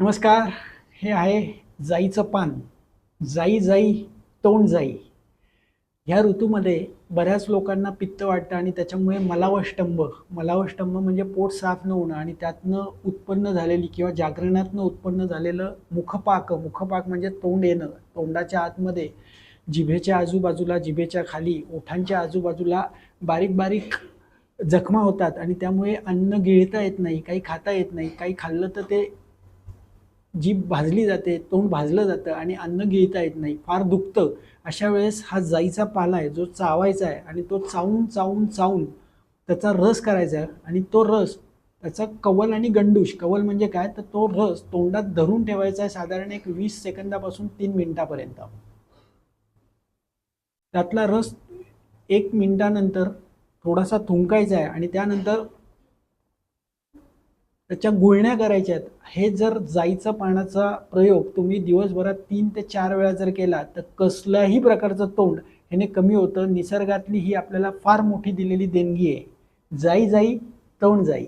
नमस्कार हे आहे जाईचं पान. जाई जाई तोंड जाई. ह्या ऋतूमध्ये बऱ्याच लोकांना पित्त वाटतं आणि त्याच्यामुळे मलावष्टंभ. मलावष्टंभ म्हणजे पोट साफ न होणं आणि त्यातनं उत्पन्न झालेली किंवा जागरणातनं उत्पन्न झालेलं मुखपाक. मुखपाक म्हणजे तोंड येणं. तोंडाच्या आतमध्ये जिभेच्या आजूबाजूला जिभेच्या खाली ओठांच्या आजूबाजूला बारीक बारीक जखमा होतात आणि त्यामुळे अन्न गिळता येत नाही काही खाता येत नाही काही खाल्लं तर ते जीभ भाजली जाते तोंड भाजलं जातं आणि अन्न घेता येत नाही फार दुखतं. अशा वेळेस हा जाईचा पाला आहे जो चावायचा आहे आणि तो चावून चावून चावून त्याचा रस करायचा आहे आणि तो रस त्याचा कवल आणि गंडूश कवल म्हणजे काय? तर तो रस तोंडात धरून ठेवायचा आहे साधारण एक वीस सेकंदापासून तीन मिनिटापर्यंत. त्यातला रस एक मिनिटानंतर थोडासा थुंकायचा आहे आणि त्यानंतर त्याच्या गुळण्या करायच्या आहेत. हे जर जाईचा पाण्याचा प्रयोग तुम्ही दिवसभरात तीन ते चार वेळा जर केला तर कसल्याही प्रकारचं तोंड ह्याने कमी होतं. निसर्गातली ही आपल्याला फार मोठी दिलेली देणगी आहे. जाई जाई तोंड जाई.